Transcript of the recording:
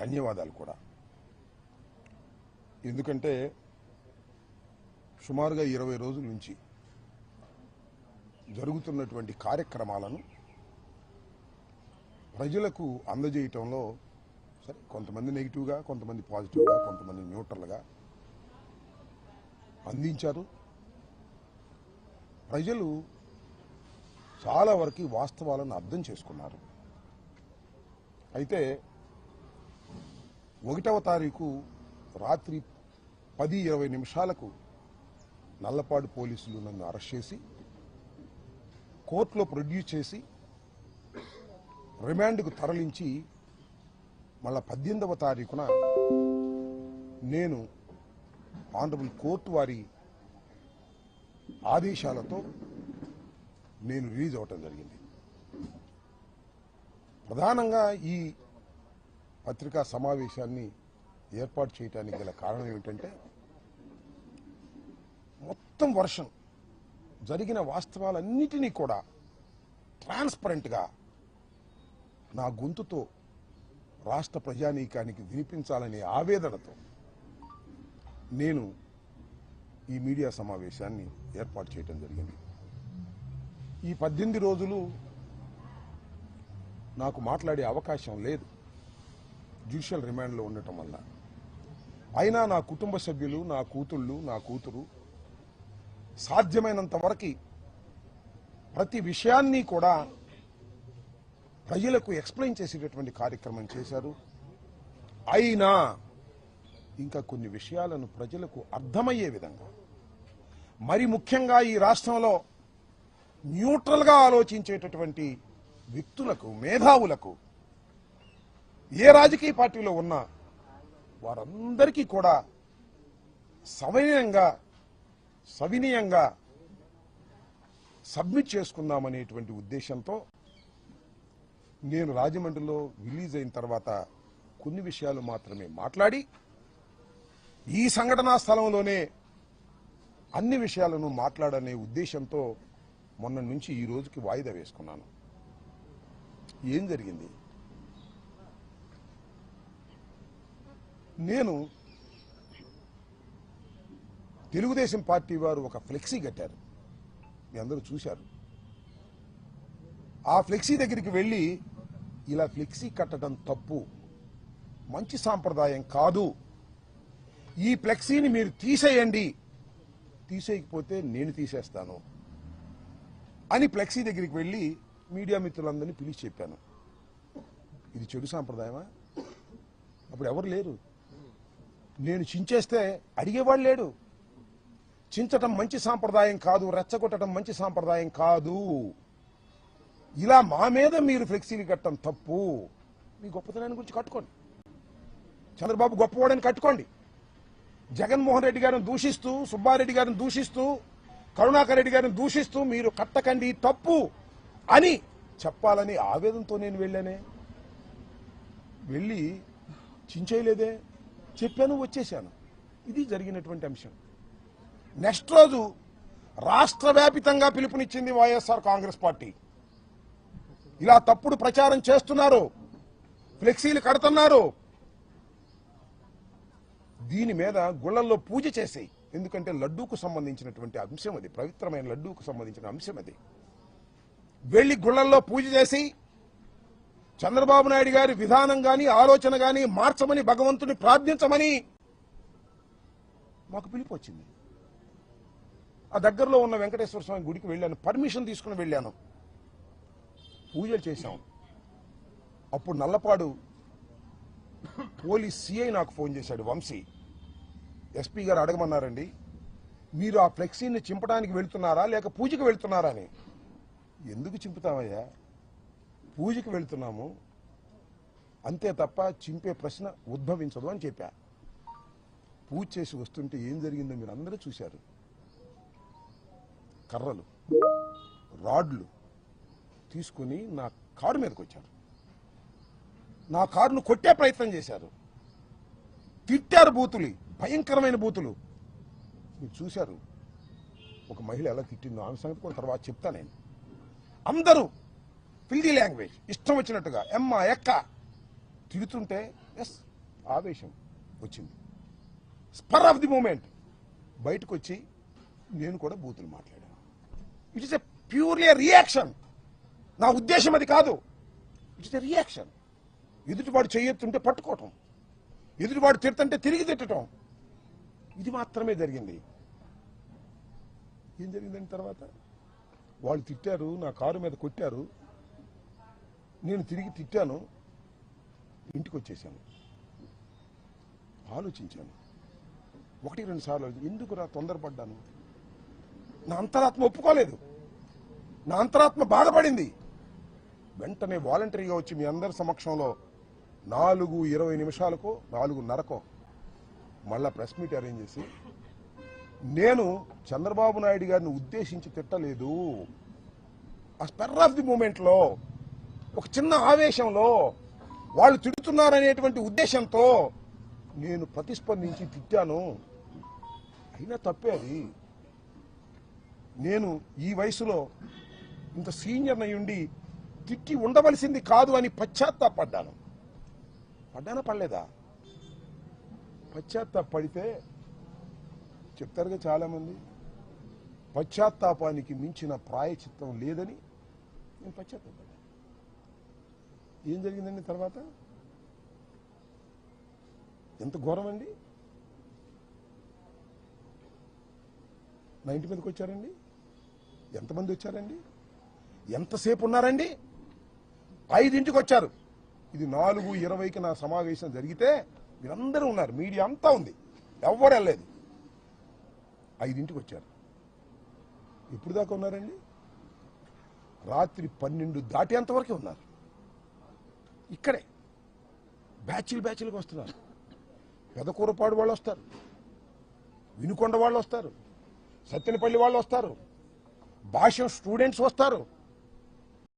ధన్యవాదాలు కూడా. ఎందుకంటే సుమారుగా ఇరవై రోజుల నుంచి జరుగుతున్నటువంటి కార్యక్రమాలను ప్రజలకు అందజేయటంలో సరే కొంతమంది నెగిటివ్గా కొంతమంది పాజిటివ్గా కొంతమంది న్యూట్రల్గా అందించారు. ప్రజలు చాలా వరకు వాస్తవాలను అర్థం చేసుకున్నారు. అయితే ఒకటవ తారీఖు రాత్రి పది ఇరవై నిమిషాలకు నల్లపాడు పోలీసులు నన్ను అరెస్ట్ చేసి కోర్టులో ప్రొడ్యూస్ చేసి రిమాండ్కు తరలించి మళ్ళా పద్దెనిమిదవ తారీఖున నేను ఆనరబుల్ కోర్టు వారి ఆదేశాలతో నేను రిలీజ్ అవ్వటం జరిగింది. ప్రధానంగా ఈ పత్రికా సమావేశాన్ని ఏర్పాటు చేయడానికి గల కారణం ఏమిటంటే మొత్తం వర్షం జరిగిన వాస్తవాలన్నిటినీ కూడా ట్రాన్స్పరెంట్గా నా గొంతుతో రాష్ట్ర ప్రజానీకానికి వినిపించాలనే ఆవేదనతో నేను ఈ మీడియా సమావేశాన్ని ఏర్పాటు చేయడం జరిగింది. ఈ పద్దెనిమిది రోజులు నాకు మాట్లాడే అవకాశం లేదు. జ్యుడిషియల్ రిమాండ్లో ఉండటం వల్ల. అయినా నా కుటుంబ సభ్యులు నా కూతుళ్ళు నా కూతురు సాధ్యమైనంత వరకు ప్రతి విషయాన్ని కూడా ప్రజలకు ఎక్స్ప్లెయిన్ చేసేటటువంటి కార్యక్రమం చేశారు. అయినా ఇంకా కొన్ని విషయాలను ప్రజలకు అర్థమయ్యే విధంగా మరి ముఖ్యంగా ఈ రాష్ట్రంలో న్యూట్రల్గా ఆలోచించేటటువంటి వ్యక్తులకు మేధావులకు ఏ రాజకీయ పార్టీలో ఉన్నా వారందరికీ కూడా సవినయంగా సవినయంగా సబ్మిట్ చేసుకుందామనేటువంటి ఉద్దేశంతో నేను రాజమండ్రిలో రిలీజ్ అయిన తర్వాత కొన్ని విషయాలు మాత్రమే మాట్లాడి ఈ సంఘటనా స్థలంలోనే అన్ని విషయాలను మాట్లాడనే ఉద్దేశంతో మొన్న నుంచి ఈ రోజుకి వాయిదా వేసుకున్నాను. ఏం జరిగింది? నేను తెలుగుదేశం పార్టీ వారు ఒక ఫ్లెక్సీ కట్టారు. మీ అందరూ చూశారు. ఆ ఫ్లెక్సీ దగ్గరికి వెళ్ళి ఇలా ఫ్లెక్సీ కట్టడం తప్పు మంచి సాంప్రదాయం కాదు. ఈ ఫ్లెక్సీని మీరు తీసేయండి. తీసేయకపోతే నేను తీసేస్తాను అని ఫ్లెక్సీ దగ్గరికి వెళ్ళి మీడియా మిత్రులందరినీ పిలిచి చెప్పాను. ఇది చెడు సాంప్రదాయమా? అప్పుడు ఎవరు లేరు. నేను చించేస్తే అడిగేవాడు లేడు. చించటం మంచి సాంప్రదాయం కాదు రెచ్చగొట్టడం మంచి సాంప్రదాయం కాదు. ఇలా మా మీద మీరు ఫ్లెక్సీలు కట్టడం తప్పు. మీ గొప్పతనాన్ని గురించి కట్టుకోండి. చంద్రబాబు గొప్పవాడని కట్టుకోండి. జగన్మోహన్ రెడ్డి గారిని దూషిస్తూ సుబ్బారెడ్డి గారిని దూషిస్తూ కరుణాకర్ రెడ్డి గారిని దూషిస్తూ మీరు కట్టకండి తప్పు అని చెప్పాలని ఆవేదనతో నేను వెళ్ళానే. వెళ్ళి చించేయలేదే. చెప్పాను వచ్చేసాను ఇది జరిగినటువంటి అంశం. నెక్స్ట్ రోజు రాష్ట్ర వ్యాపితంగా పిలుపునిచ్చింది వైఎస్ఆర్ కాంగ్రెస్ పార్టీ. ఇలా తప్పుడు ప్రచారం చేస్తున్నారు. ఫ్లెక్సీలు కడుతున్నారు. దీని మీద గుళ్ళల్లో పూజ చేసేయి. ఎందుకంటే లడ్డూకు సంబంధించినటువంటి అంశం అది. పవిత్రమైన లడ్డూకు సంబంధించిన అంశం అది. వెళ్ళి గుళ్ళల్లో పూజ చేసి చంద్రబాబు నాయుడు గారి విధానం గాని ఆలోచన గాని మార్చమని భగవంతుని ప్రార్థించమని మాకు పిలుపు వచ్చింది. ఆ దగ్గరలో ఉన్న వెంకటేశ్వర స్వామి గుడికి వెళ్ళాను. పర్మిషన్ తీసుకుని వెళ్ళాను. పూజలు చేశాం. అప్పుడు నల్లపాడు పోలీస్ సిఐ నాకు ఫోన్ చేశాడు. వంశీ ఎస్పీ గారు అడగమన్నారండి మీరు ఆ ఫ్లెక్సీని చింపడానికి వెళ్తున్నారా లేక పూజకి వెళ్తున్నారా అని. ఎందుకు చింపుతామయ్యా? పూజకి వెళుతున్నాము. అంతే తప్ప చింపే ప్రశ్న ఉద్భవించదు అని చెప్పా. పూజ చేసి వస్తుంటే ఏం జరిగిందో మీరు అందరూ చూశారు. కర్రలు రాడ్లు తీసుకుని నా కారు మీదకి వచ్చారు. నా కారును కొట్టే ప్రయత్నం చేశారు. తిట్టారు బూతులు భయంకరమైన బూతులు. మీరు చూశారు. ఒక మహిళ ఎలా తిట్టిందో ఆమె సంగతి కూడా తర్వాత చెప్తా నేను. అందరూ ఫిల్దీ లాంగ్వేజ్. ఇష్టం వచ్చినట్టుగా. ఎమ్మ ఎక్క. తిడుతుంటే ఎస్ ఆవేశం వచ్చింది. Spur of the moment. బయటకు వచ్చి నేను కూడా బూతులు మాట్లాడాను. It is a purely reaction నా ఉద్దేశం అది కాదు. ఇట్ ఇస్ ఎ రియాక్షన్ ఎదుటివాడు చేయొత్తుంటే పట్టుకోవటం. ఎదుటివాడు తిడుతుంటే తిరిగి తిట్టడం ఇది మాత్రమే జరిగింది. ఏం జరిగిందని తర్వాత? వాళ్ళు తిట్టారు నా కారు మీద కొట్టారు. నేను తిరిగి తిట్టాను ఇంటికి వచ్చేసాను ఆలోచించాను. ఒకటి రెండు సార్లు ఎందుకు ఎందుకురా తొందరపడ్డాను? నా అంతరాత్మ ఒప్పుకోలేదు. నా అంతరాత్మ బాధపడింది. వెంటనే వాలంటరీగా వచ్చి మీ అందరి సమక్షంలో నాలుగు ఇరవై నిమిషాలకో నాలుగున్నరకో మళ్ళా ప్రెస్ మీట్ అరేంజ్ చేసి నేను చంద్రబాబు నాయుడు గారిని ఉద్దేశించి తిట్టలేదు. ఆ స్పెర్ ఆఫ్ ది మూమెంట్లో ఒక చిన్న ఆవేశంలో వాళ్ళు తిడుతున్నారనేటువంటి ఉద్దేశంతో నేను ప్రతిస్పందించి తిట్టాను. అయినా తప్పే అది. నేను ఈ వయసులో ఇంత సీనియర్ అయ్యుండి తిట్టి ఉండవలసింది కాదు అని పశ్చాత్తాపడ్డాను. పడ్డానా పడలేదా? పశ్చాత్తాపడితే చెప్తారుగా చాలామంది పశ్చాత్తాపానికి మించిన ప్రాయచిత్తం లేదని నేను పశ్చాత్తాపడ్డాను. ఏం జరిగిందండి తర్వాత? ఎంత ఘోరం అండి నా ఇంటి మీదకి వచ్చారండి? ఎంతమంది వచ్చారండి? ఎంతసేపు ఉన్నారండి? ఐదింటికి వచ్చారు. ఇది నాలుగు ఇరవైకి నా సమావేశం జరిగితే మీరందరూ ఉన్నారు. మీడియా అంతా ఉంది. ఎవ్వరు వెళ్ళలేదు. ఐదింటికి వచ్చారు. ఎప్పుడు దాకా ఉన్నారండి? రాత్రి పన్నెండు దాటేంతవరకు ఉన్నారు. ఇక్కడే. బ్యాచ్లు బ్యాచ్లకు వస్తున్నారు. పెదకూరపాడు వాళ్ళు వస్తారు. వినుకొండ వాళ్ళు వస్తారు. సత్తెనపల్లి వాళ్ళు వస్తారు. భాష స్టూడెంట్స్ వస్తారు.